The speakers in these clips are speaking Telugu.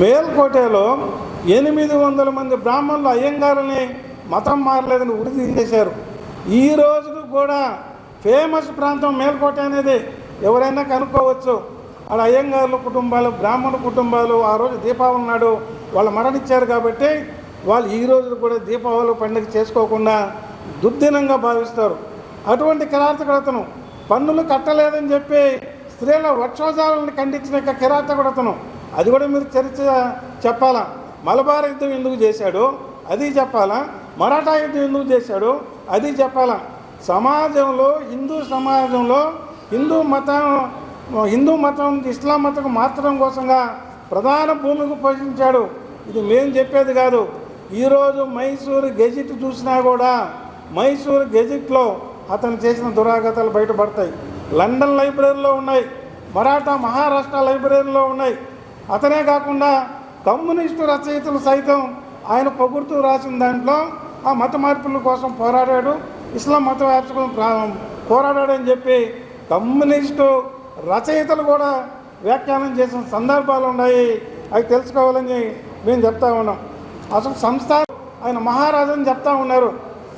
మేల్కోటలో ఎనిమిది వందల మంది బ్రాహ్మణులు అయ్యంగారుని మతం మారలేదని ఉరి చేశారు ఈ రోజుకు కూడా ఫేమస్ ప్రాంతం మేల్కోట అనేది ఎవరైనా కనుక్కోవచ్చు. వాళ్ళ అయ్యంగారుల కుటుంబాలు బ్రాహ్మణ కుటుంబాలు ఆ రోజు దీపావళి నాడు వాళ్ళు మరణించారు కాబట్టి వాళ్ళు ఈ రోజు కూడా దీపావళి పండుగ చేసుకోకుండా దుర్దినంగా భావిస్తారు. అటువంటి కిరాతకుడతను పన్నులు కట్టలేదని చెప్పి స్త్రీల వక్షోజాలను ఖండించిన యొక్క కిరాతకుడతను అది కూడా మీరు చరిత్ర చెప్పాలా? మలబార్ యుద్ధం ఎందుకు చేశాడు? అది చెప్పాలా? మరాఠా యుద్ధం ఎందుకు చేశాడు? అది చెప్పాలా? సమాజంలో హిందూ సమాజంలో హిందూ మతం హిందూ మతం ఇస్లాం మతం మార్చడం కోసంగా ప్రధాన భూమికి పోషించాడు. ఇది మేము చెప్పేది కాదు. ఈరోజు మైసూరు గెజిట్ చూసినా కూడా మైసూరు గెజిట్లో అతను చేసిన దురాగతాలు బయటపడతాయి. లండన్ లైబ్రరీలో ఉన్నాయి. మరాఠా మహారాష్ట్ర లైబ్రరీలో ఉన్నాయి. అతనే కాకుండా కమ్యూనిస్టు రచయితలు సైతం ఆయన పొగుడుతూ రాసిన దాంట్లో ఆ మత మార్పుల కోసం పోరాడాడు ఇస్లాం మత వ్యాప్తం పోరాడాడని చెప్పి కమ్యూనిస్టు రచయితలు కూడా వ్యాఖ్యానం చేసిన సందర్భాలు ఉన్నాయి. అవి తెలుసుకోవాలని మేము చెప్తా ఉన్నాం. అసలు సంస్థ ఆయన మహారాజని చెప్తా ఉన్నారు.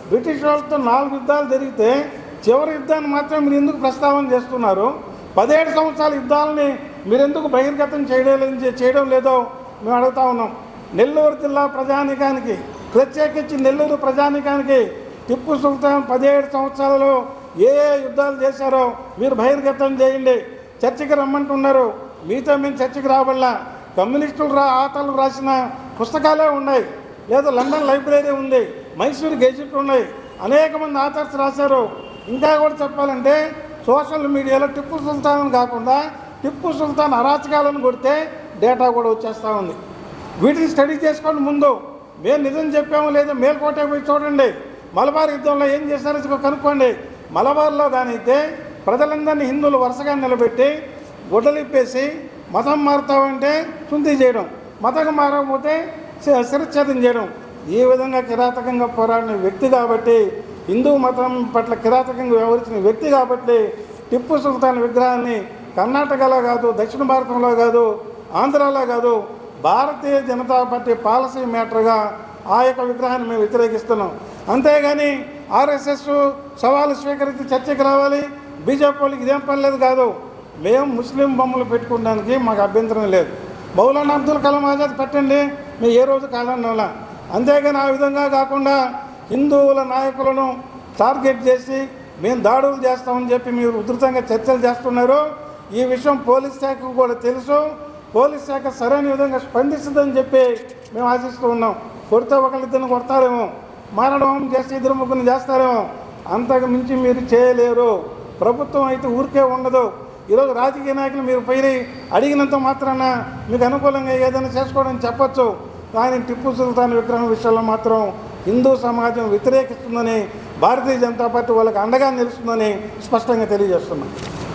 బ్రిటిష్ వాళ్ళతో నాలుగు యుద్ధాలు జరిగితే చివరి యుద్ధాన్ని మాత్రం మీరు ఎందుకు ప్రస్తావన చేస్తున్నారు? పదిహేడు సంవత్సరాల యుద్ధాలని మీరెందుకు బహిర్గతం చేయడం చేయడం లేదో మేము అడుగుతా ఉన్నాం. నెల్లూరు జిల్లా ప్రజానికానికి ప్రత్యేకించి నెల్లూరు ప్రజానికానికి టిప్పు సుల్తాన్ పదిహేడు సంవత్సరాలలో ఏ ఏ యుద్ధాలు చేశారో మీరు బహిర్గతం చేయండి. చర్చకి రమ్మంటున్నారు. మీతో మేము చర్చకి రాబడలా. కమ్యూనిస్టులు రా ఆటలు రాసిన పుస్తకాలే ఉన్నాయి. లేదా లండన్ లైబ్రరీ ఉంది. మైసూర్ గెజిట్ ఉన్నాయి. అనేక మంది ఆథర్స్ రాశారు. ఇంకా కూడా చెప్పాలంటే సోషల్ మీడియాలో టిప్పు సుల్తాన్ కాకుండా టిప్పు సుల్తాన్ అరాచకాలను కొడితే డేటా కూడా వచ్చేస్తూ ఉంది. వీటిని స్టడీ చేసుకోండి ముందు. మేము నిజం చెప్పామో లేదో మేల్కోటే పోయి చూడండి. మలబార్ యుద్ధంలో ఏం చేశారో కనుక్కోండి. మలబార్లో దానైతే ప్రజలందరినీ హిందువులు వరుసగా నిలబెట్టి గుడ్డలిప్పేసి మతం మారుతామంటే చుంతి చేయడం మతం మారకపోతే శ- శిరచ్ఛేదం చేయడం. ఈ విధంగా కిరాతకంగా పోరాడిన వ్యక్తి కాబట్టి హిందూ మతం పట్ల కిరాతకంగా వ్యవహరించిన వ్యక్తి కాబట్టి టిప్పు సుల్తాన్ విగ్రహాన్ని కర్ణాటకలో కాదు దక్షిణ భారతంలో కాదు ఆంధ్రాలో కాదు భారతీయ జనతా పార్టీ పాలసీ మ్యాటర్గా ఆ యొక్క విగ్రహాన్ని మేము వ్యతిరేకిస్తున్నాం. అంతేగాని ఆర్ఎస్ఎస్ సవాలు స్వీకరించి చర్చకు రావాలి బీజేపీ వాళ్ళకి ఇదేం పని లేదు కాదు. మేము ముస్లిం బొమ్మలు పెట్టుకోవడానికి మాకు అభ్యంతరం లేదు. మౌలానా అబ్దుల్ కలాం ఆజాద్ పెట్టండి మేము ఏ రోజు కాదన్నోలా? అంతేగాని ఆ విధంగా కాకుండా హిందువుల నాయకులను టార్గెట్ చేసి మేము దాడులు చేస్తామని చెప్పి మీరు ఉధృతంగా చర్చలు చేస్తున్నారు. ఈ విషయం పోలీస్ శాఖకు కూడా తెలుసు. పోలీస్ శాఖ సరైన విధంగా స్పందిస్తుందని చెప్పి మేము ఆశిస్తూ ఉన్నాం. కొడితే ఒకళ్ళిద్దరిని కొడతారేమో. మారడం చేస్తే ఇద్దరు ముగ్గురిని చేస్తారేమో. అంతకు మించి మీరు చేయలేరు. ప్రభుత్వం అయితే ఊరికే ఉండదు. ఈరోజు రాజకీయ నాయకులు మీరు పైన అడిగినంత మాత్రాన మీకు అనుకూలంగా ఏదైనా చేసుకోవడం చెప్పచ్చు. కానీ టిప్పు సుల్తాన్ విగ్రహం విషయంలో మాత్రం హిందూ సమాజం వ్యతిరేకిస్తుందని భారతీయ జనతా పార్టీ వాళ్ళకి అండగా నిలుస్తుందని స్పష్టంగా తెలియజేస్తున్నాం.